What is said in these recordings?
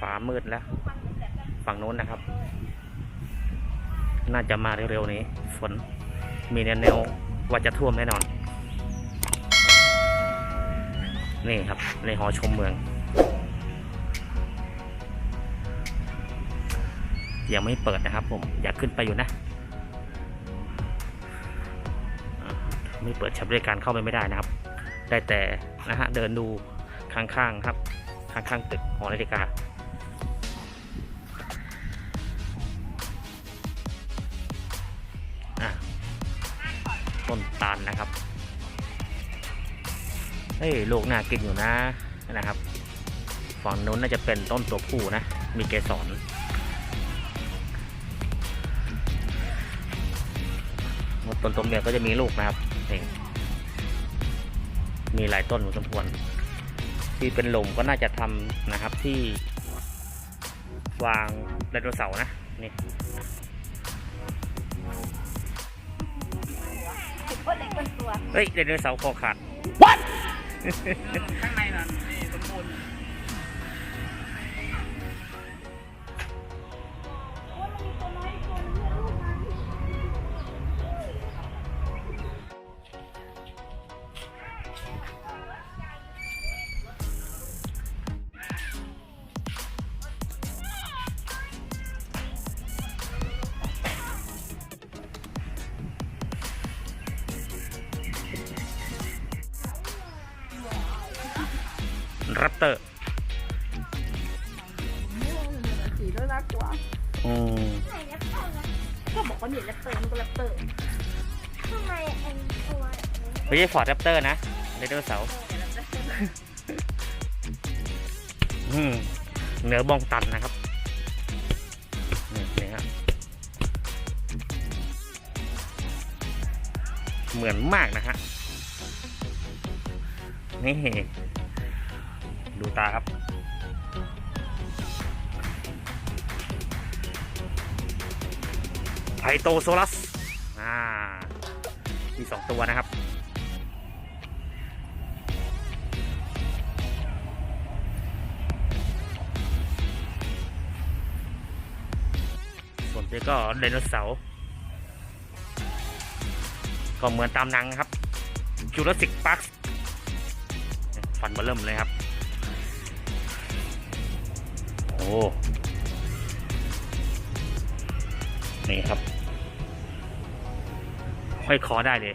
ฟ้ามืดแล้ว ฝั่งโน้นนะครับ น่าจะมาเร็วๆนี้ ฝนมีแนวว่าจะท่วมแน่นอน นี่ครับ ในหอชมเมือง ยังไม่เปิดนะครับผม อยากขึ้นไปอยู่นะ ไม่เปิดใช้บริการเข้าไปไม่ได้นะครับ ได้แต่นะฮะเดินดูข้างๆครับ ข้างๆตึกหอนาฬิกา นตาลนะครับเฮ้ยลูกน่ากินอยู่นะนะครับฝั่งนู้นน่าจะเป็นต้นตัวผู้นะ มีเกสรต้นตัวเมียก็จะมีลูกนะครับมีหลายต้นสมควรที่เป็นหลุมก็น่าจะทำนะครับที่วางไดโนเสาร์นะนี่ เล็กเป็นตัวเฮ้ยไดโนเสาร์คอขาดข้างในนั่น รับเตอร์สีด้วยน่ากลัวอืมก็บอกว่าเนี่ยแรปเตอร์มันก็แรปเตอร์ทำไมไอ้ตัวไม่ใช่ฟอร์ดแรปเตอร์นะไดโนเสาร์อืมเนื้อบองตันนะครับนี่นี่ฮะเหมือนมากนะฮะนี่ ดูตาครับ ไพโตโซลัส อ่า มีสองตัวนะครับ ส่วนนี้ก็ไดโนเสาร์ ก็เหมือนตามหนังครับจูราสสิกพาร์คฟันเบอร์เริ่มเลยครับ นี่ครับห้อยคอได้เลย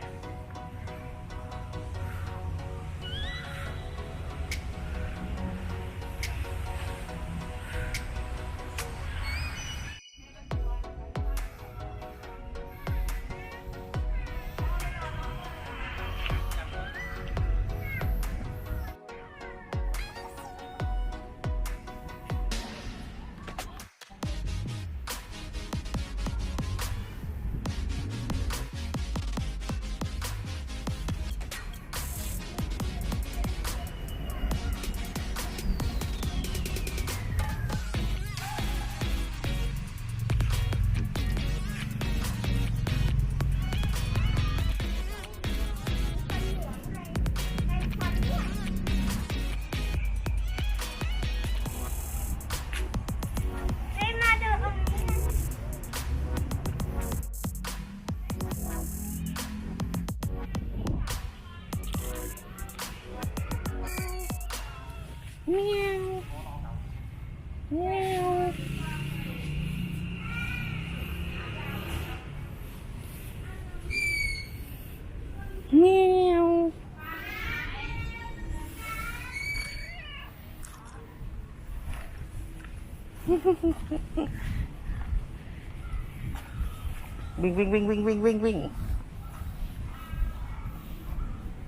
วิ่งวิ่งวิ่งวิ่งวิ่งวิ่งวิ่ง